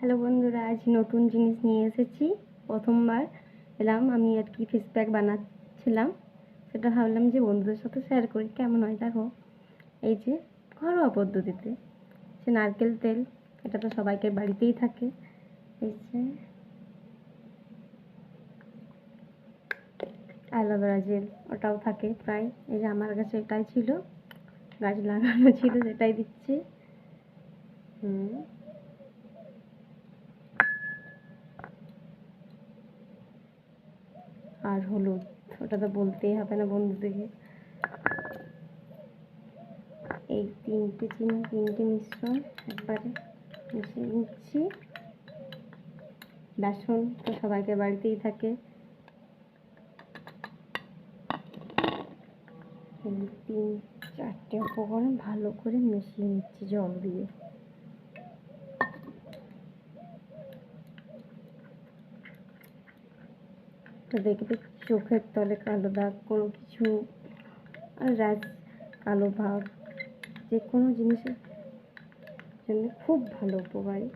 Hello বন্ধুরা, আজ নতুন জিনিস নিয়ে এসেছি। প্রথমবার এলাম, আমি আর কি ফেস প্যাক বানাচ্ছিলাম। সেটা ভাবলাম যে বন্ধুদের সাথে শেয়ার করি, কেমন হয় দেখো। এই যে ঘরোয়া পদ্ধতিতে, সে নারকেল তেল, এটা তো সবাইকে বাড়িতেই থাকে। এই যে অ্যালোভেরা জেল ওটাও থাকে প্রায়। এই যে আমার কাছে এটাই ছিল, গাছ লাগানো ছিল, সেটাই দিচ্ছি। হুম। আর হলুদ, ওটা তো বলতেই হবে না বন্ধুদেরকে। এই তিনটে চিনি, তিনটে মিশ্রণ, একবারে মিশিয়ে নিচ্ছি। বেসন তো সবাইকে বাড়িতেই থাকে। তিন, চারটে উপকরণ ভালো করে মিশিয়ে নিচ্ছি জল দিয়ে। তো দেখবে চোখের তলে কালো দাগ, কোনো কিছু রাজ, কালো ভাব, যে কোনো জিনিসের জন্য খুব ভালো উপকারী।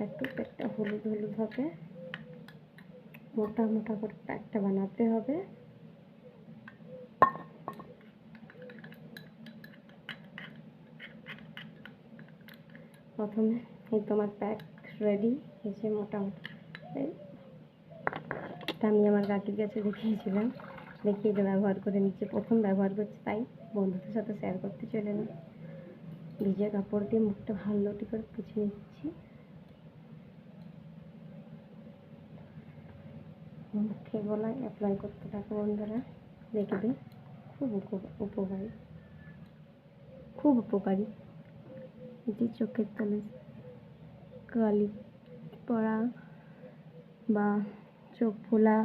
একটু একটা হলুদ হলুদ হবে। মোটা মোটা করে প্যাকটা বানাতে হবে। প্রথমে এই তোমার প্যাক রেডি যে মোটামুটি এটা আমি আমার কাকির কাছে দেখিয়েছিলাম। দেখিয়ে এটা ব্যবহার করে নিচ্ছে, প্রথম ব্যবহার করছি, তাই বন্ধুদের সাথে শেয়ার করতে চলে না ভিজে কাপড় দিয়ে মুখটা ভালো করে পুছে নিচ্ছি। মুখে গলায় অ্যাপ্লাই করতে থাকো বন্ধুরা দেখবে খুব উপকারী খুব উপকারী। এটি চোখের তলে কালি পড়া বা চোখ ফোলা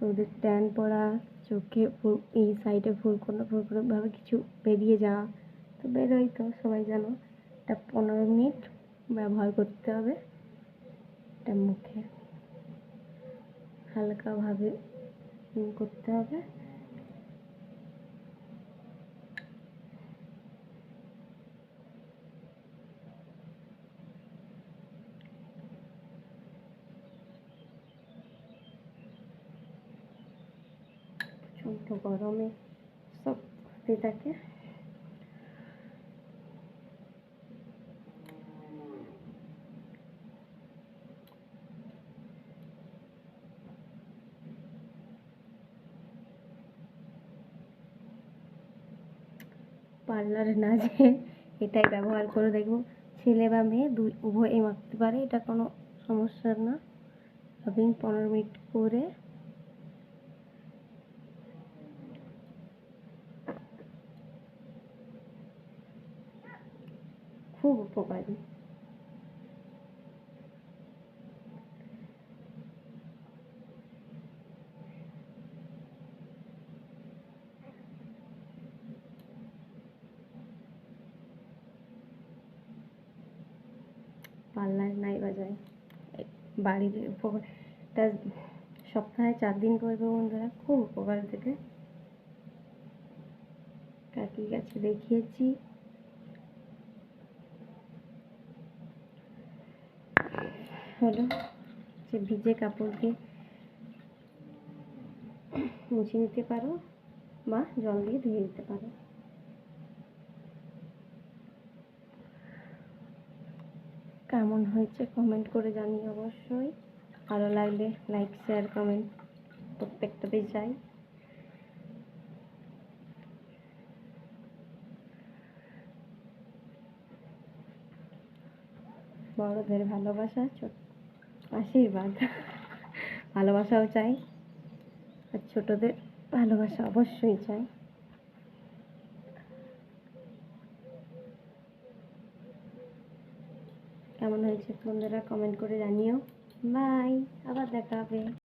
রোদের ট্যান পড়া চোখে এই সাইডে ফুরকোনো ফুরকোনো ভাবে কিছু বেরিয়ে যাওয়া, তো বেরোই তো সবাই জানো এটা পনেরো মিনিট ব্যবহার করতে হবে এটা মুখে। হালকাভাবে করতে হবে। প্রচণ্ড গরমে সব থাকে। পার্লারে না যেয়ে এটাই ব্যবহার করে দেখব। ছেলে বা মেয়ে দুই উভয়ই মাখতে পারে, এটা কোনো সমস্যা না। আপনি পনেরো মিনিট করে খুব উপকারী। পার্লার নাই বাজায়। বাড়ির উপকারটা সপ্তাহে চার দিন করবে বন্ধুরা, খুব উপকার দেবে। কাকি গাছে দেখিয়েছি। হলো যে ভিজে কাপড় দিয়ে মুছে নিতে পারো বা জল দিয়ে ধুয়ে নিতে পারো। কেমন হয়েছে কমেন্ট করে জানি অবশ্যই। ভালো লাগলে লাইক শেয়ার কমেন্ট প্রত্যেকটাতেই চাই বড়দের ভালোবাসা, ছোট আশীর্বাদ ভালোবাসাও চাই, আর ছোটদের ভালোবাসা অবশ্যই চাই। কেমন হয়েছে বন্ধুরা কমেন্ট করে জানিও। বাই আবার দেখা হবে।